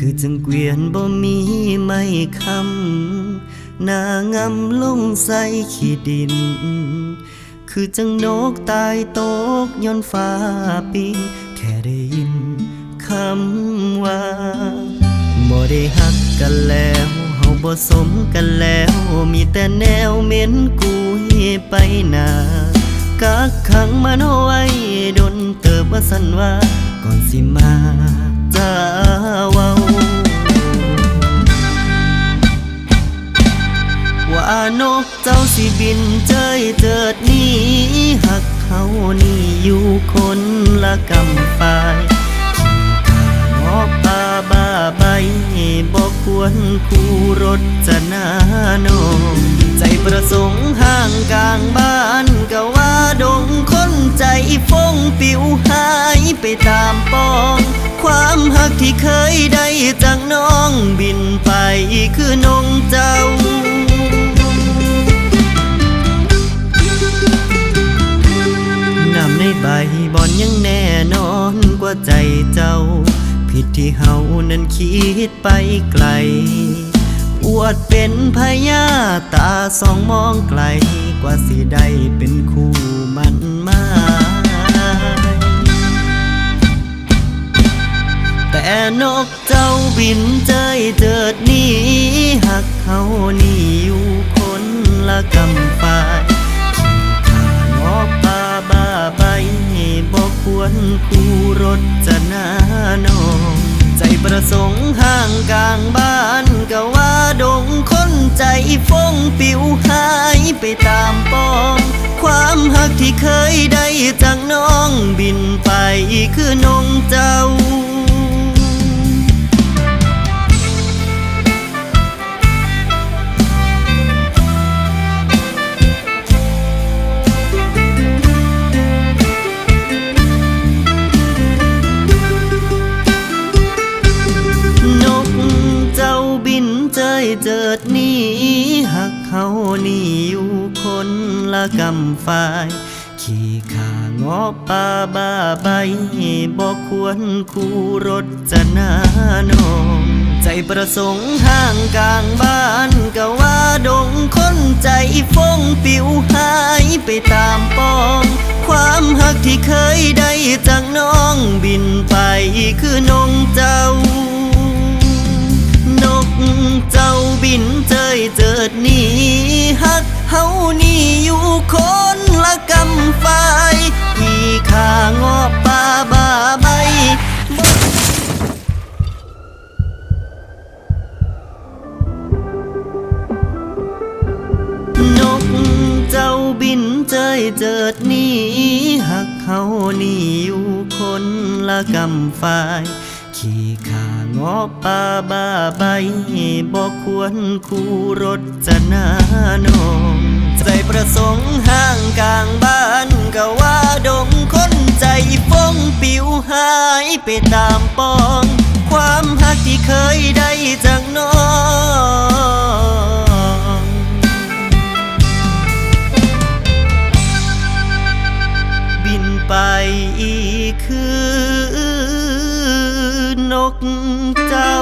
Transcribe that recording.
คือจังเกวียนบ่มีไม่คำหน้างำลงใส่ขี้ดิน คือจังนกตายตกย้อนฟ้าปิงแค่ได้ยินคำว่าบ่ได้หักกันแล้วเฮาบ่สมกันแล้ว มีแต่แนวเหม็นกุยไปหนากักขังมันเอาไว้ดนเติบว่าสันว่าก่อนสิมา จะเว้าว่านกเจ้าสิบินเจยเจิดหนี้หักเขานี่อยู่คนละกำปายขี่ขางอกป่าบ้าใบบอกควรคู่รถจะนาโนมใจประสงค์ห่างกลางบ้านก็ว่าดงคนใจฟงปิวหายไปตามปอง ความหักที่เคยได้จากน้องบินไปคือนงเจ้าน้ำในใบบอนยังแน่นอนกว่าใจเจ้า ผิดที่เฮานั้นคิดไปไกล อวดเป็นพญาตาสองมองไกล กว่าสิได้เป็นคู่มันมา นกเจ้าบินเจยเจิดหนี้หักเขานี่อยู่คนละกำฝ่ายข้างอกป่าบ้าใบบอกควรคู่รถจะนานองใจประสงค์ห่างกลางบ้านก็ว่าดงคนใจฟงปิวหายไปตามปองความหักที่เคยได้จากน้องบินไปคือนงเจ้า เจยเจิดหนี้หักเขานี่อยู่คนละกำฝ่าย ขี่ขางอป่าบ้าใบบอกควรคู่รถจะนาโนมใจประสงค์ห่างกลางบ้านก็ว่าดงคนใจฟงปิวหายไปตามปอง ความหักที่เคยได้จากน้องบินไปคือนง กำฝ่ายที่ขางอป่าบ้าใบนกเจ้าบินเจยเจิดหนี้หักเขานี่อยู่คนละกำฝ่ายขี่ขางอป่าบ้าใบบอกควรคู่รถจะนาโน ใจประสงค์ห่างกลางบ้านก็ว่าดงคนใจฟงปิวหายไปตามปอง ความหักที่เคยได้จากน้องบินไปอีกคือนกเจ้า